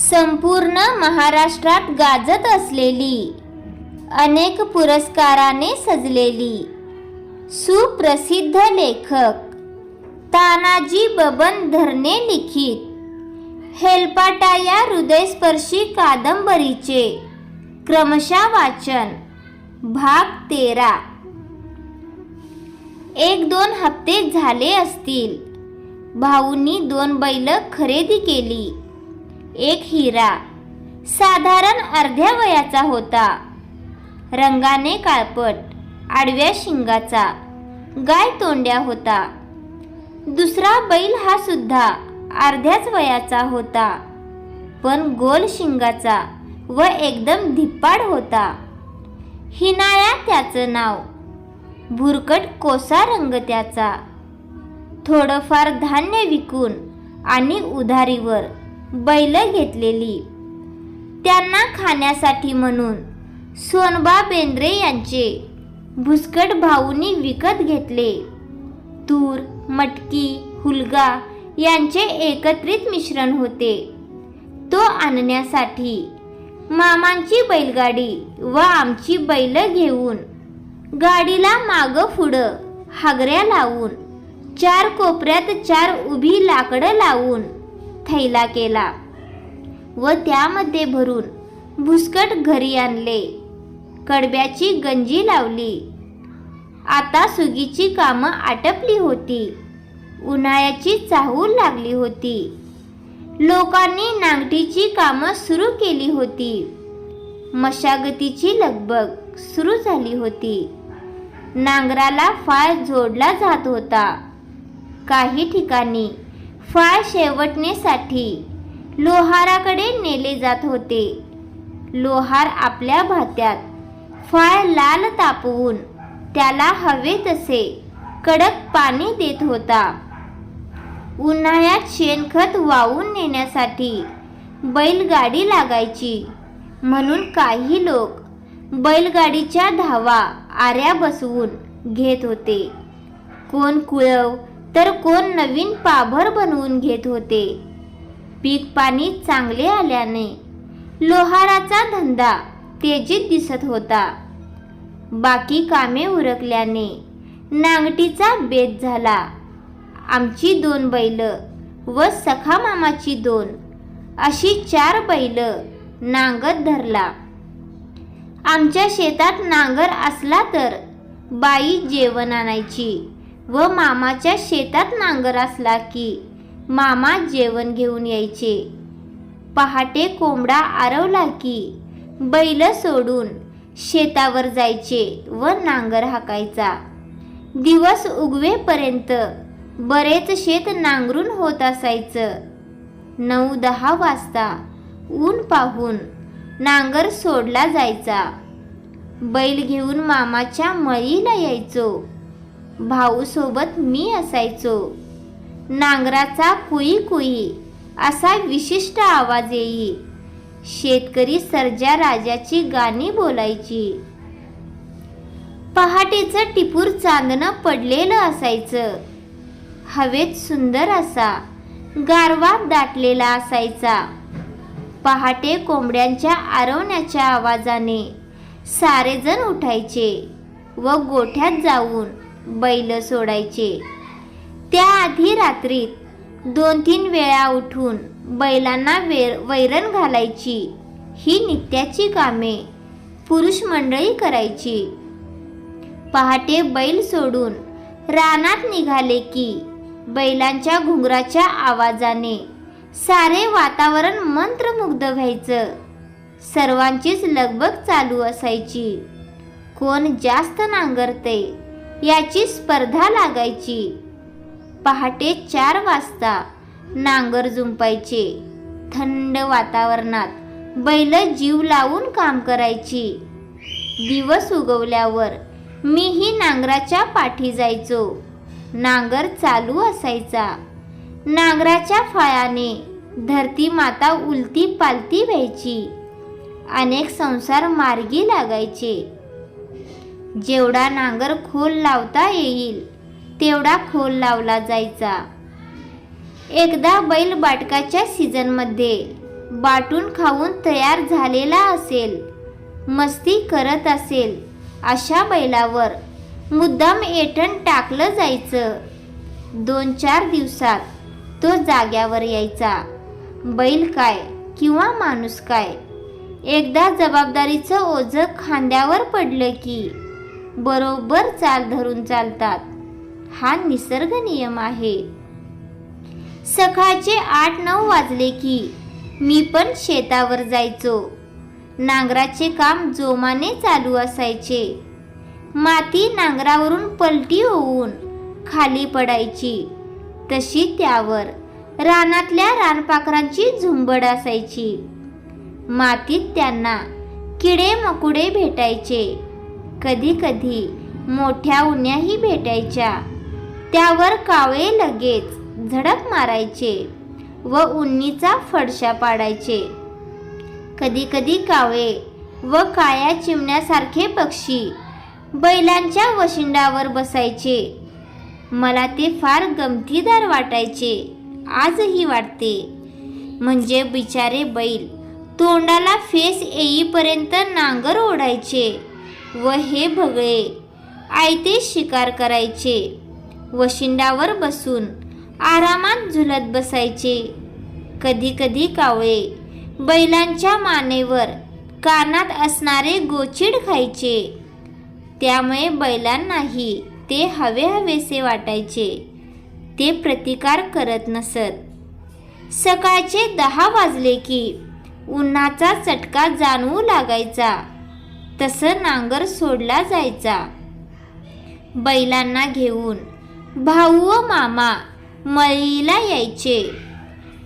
संपूर्ण महाराष्ट्रात गाजत असलेली अनेक पुरस्काराने सजलेली सुप्रसिद्ध लेखक तानाजी बबन धरणे लिखित हेलपाटा या हृदयस्पर्शी कादंबरीचे क्रमशः वाचन भाग तेरा. एक दोन हप्ते झाले असतील. भाऊंनी दोन बैल खरेदी केली. एक हिरा. साधारण अर्ध्या वयाचा होता. रंगाने काळपट आडव्या शिंगाचा. गाय तोंड्या होता. दुसरा बैल हा सुद्धा अर्ध्याच वयाचा होता. पण गोल शिंगाचा व एकदम धिप्पाड होता. हिनाया त्याचं नाव. भुरकट कोसा रंग त्याचा. थोडंफार धान्य विकून आणि उधारीवर बैल घेतलेली. त्यांना खाण्यासाठी म्हणून सोनबा बेंद्रे यांचे भुसकट भाऊनी विकत घेतले. तूर मटकी हुलगा यांचे एकत्रित मिश्रण होते. तो आणण्यासाठी मामांची बैलगाडी व आमची बैल घेऊन गाडीला माग पुढं हागऱ्या लावून चार कोपऱ्यात चार उभी लाकडं लावून थैला केला व त्यामध्ये भरून भुसकट घरी आणले. कडब्याची गंजी लावली. आता सुगीची कामं आटपली होती. उन्हाळ्याची चाहूल लागली होती. लोकांनी नांगठीची कामं सुरू केली होती. मशागतीची लगबग सुरू झाली होती. नांगराला फाळ जोडला जात होता. काही ठिकाणी फाळ शेवटण्यासाठी लोहाराकडे नेले जात होते. लोहार आपल्या भात्यात फाळ लाल तापवून त्याला हवे तसे कडक पाणी देत होता. उन्हाळ्यात शेणखत वाहून नेण्यासाठी बैलगाडी लागायची. म्हणून काही लोक बैलगाडीच्या धावा आऱ्या बसवून घेत होते. कोण कुळव तर कोण नवीन पाभर बनवून घेत होते? पीक पाणी चांगले आल्याने लोहाराचा धंदा तेजीत दिसत होता. बाकी कामे उरकल्याने नांगटीचा बेत झाला. आमची दोन बैल व सखा मामाची दोन अशी चार बैल नांगत धरला. आमच्या शेतात नांगर असला तर बाई जेवण आणायची. व मामाच्या शेतात नांगर असला की मामा जेवण घेऊन यायचे. पहाटे कोंबडा आरवला की बैल सोडून शेतावर जायचे व नांगर हाकायचा. दिवस उगवेपर्यंत बरेच शेत नांगरून होत असायचं. नऊ दहा वाजता ऊन पाहून नांगर सोडला जायचा. बैल घेऊन मामाच्या मळीला यायचो. भाऊसोबत मी असायचो. नांगराचा कुई कुई असा विशिष्ट आवाज येई. शेतकरी सर्जा राजाची गाणी बोलायची. पहाटेचं टिपूर चांदणं पडलेलं असायचं. हवेत सुंदर असा गारवा दाटलेला असायचा. पहाटे कोंबड्यांच्या आरवण्याच्या आवाजाने सारेजण उठायचे व गोठ्यात जाऊन बैल सोडायचे. त्याआधी रात्रीत दोन तीन वेळा उठून बैलांना वेर वैरण घालायची. ही नित्याची कामे पुरुष मंडळी करायची. पहाटे बैल सोडून रानात निघाले की बैलांच्या घुंगराच्या आवाजाने सारे वातावरण मंत्रमुग्ध व्हायचं. सर्वांचीच लगबग चालू असायची. कोण जास्त नांगरते याची स्पर्धा लागायची. पहाटे चार वाजता नांगर जुंपायचे. थंड वातावरणात बैल जीव लावून काम करायची. दिवस उगवल्यावर मीही नांगराच्या पाठी जायचो. नांगर चालू असायचा. नांगराच्या फळाने धरती माता उलती पालती व्हायची. अनेक संसार मार्गी लागायचे. जेवढा नांगर खोल लावता येईल तेवढा खोल लावला जायचा. एकदा बैल बाटकाच्या सीझनमध्ये बाटून खाऊन तयार झालेला असेल मस्ती करत असेल अशा बैलावर मुद्दाम एठण टाकलं जायचं. दोन चार दिवसात तो जाग्यावर यायचा. बैल काय किंवा माणूस काय? एकदा जबाबदारीचं ओझं खांद्यावर पडलं की बरोबर चाल धरून चालतात. हा निसर्ग नियम आहे. सकाळचे आठ नऊ वाजले की मी पण शेतावर जायचो. नांगराचे काम जोमाने चालू असायचे. माती नांगरावरून पलटी होऊन खाली पडायची. तशी त्यावर रानातल्या रानपाखरांची झुंबड असायची. मातीत त्यांना किडे मकुडे भेटायचे. कधी कधी मोठ्या उन्याही भेटायच्या. त्यावर कावळे लगेच झडप मारायचे व उन्नीचा फडशा पाडायचे. कधी कधी कावळे व काळ्या चिमण्यासारखे पक्षी बैलांच्या वशिंडावर बसायचे. मला ते फार गमतीदार वाटायचे आजही वाटते. म्हणजे बिचारे बैल तोंडाला फेस येईपर्यंत नांगर ओढायचे. व हे भगळे आयते शिकार करायचे. वशिंडावर बसून आरामात झुलत बसायचे. कधी कधी कावळे बैलांच्या मानेवर कानात असणारे गोचिड खायचे. त्यामुळे बैलांनाही ते हवे हवेसे वाटायचे. ते प्रतिकार करत नसत. सकाळचे दहा वाजले की उन्हाचा चटका जाणवू लागायचा. तसं नांगर सोडला जायचा. बैलांना घेऊन भाऊ व मामा मळीला यायचे.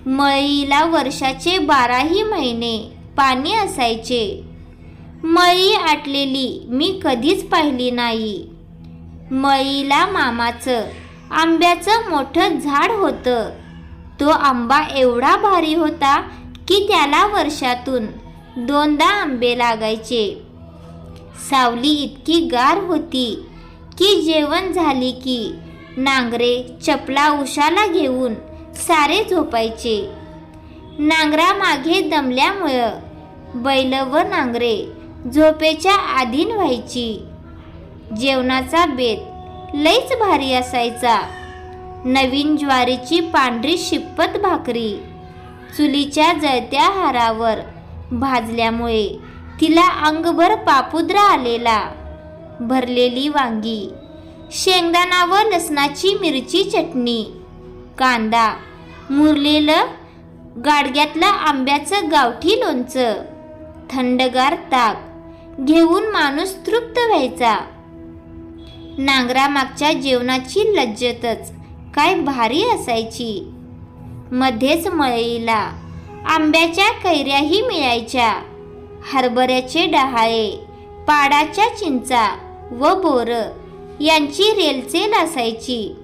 मळीला वर्षाचे बाराही महिने पाणी असायचे. मळी आटलेली मी कधीच पाहिली नाही. मळीला मामाचं आंब्याचं मोठं झाड होतं. तो आंबा एवढा भारी होता की त्याला वर्षातून दोनदा आंबे लागायचे. सावली इतकी गार होती की जेवण झाली की नांगरे चपला उशाला घेऊन सारे झोपायचे. नांगरामागे दमल्यामुळं बैल व नांगरे झोपेच्या आधीन व्हायची. जेवणाचा बेत लईच भारी असायचा. नवीन ज्वारीची पांढरी शिप्पत भाकरी चुलीच्या जळत्या हारावर भाजल्यामुळे तिला अंगभर पापुद्रा आलेला. भरलेली वांगी शेंगदाणा व लसणाची मिरची चटणी कांदा मुरलेलं गाडग्यातलं आंब्याचं गावठी लोणचं थंडगार ताक घेऊन माणूस तृप्त व्हायचा. नांगरामागच्या जेवणाची लज्जतच काय भारी असायची. मध्येच मळईला आंब्याच्या कैऱ्याही मिळायच्या. हरभऱ्याचे डहाळे पाडाच्या चिंचा व बोर यांची रेलचेल असायची.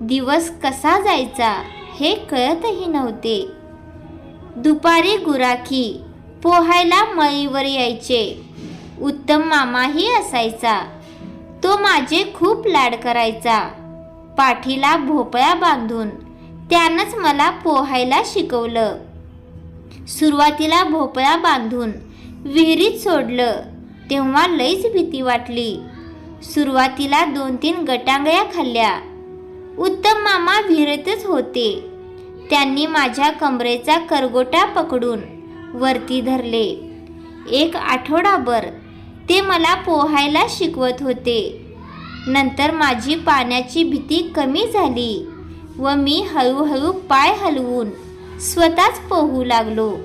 दिवस कसा जायचा हे कळतही नव्हते. दुपारी गुराखी पोहायला मळीवर यायचे. उत्तम मामाही असायचा. तो माझे खूप लाड करायचा. पाठीला भोपळा बांधून त्यानंच मला पोहायला शिकवलं. सुरुवातीला भोपळा बांधून विहिरीत सोडलं. तेव्हा लईच भीती वाटली. सुरुवातीला दोन तीन गटांगळ्या खाल्ल्या. उत्तम मामा विहिरीतच होते. त्यांनी माझ्या कमरेचा करगोटा पकडून वरती धरले. एक आठवडाभर ते मला पोहायला शिकवत होते. नंतर माझी पाण्याची भीती कमी झाली व मी हळूहळू पाय हलवून स्वतःच पोहू लागलो.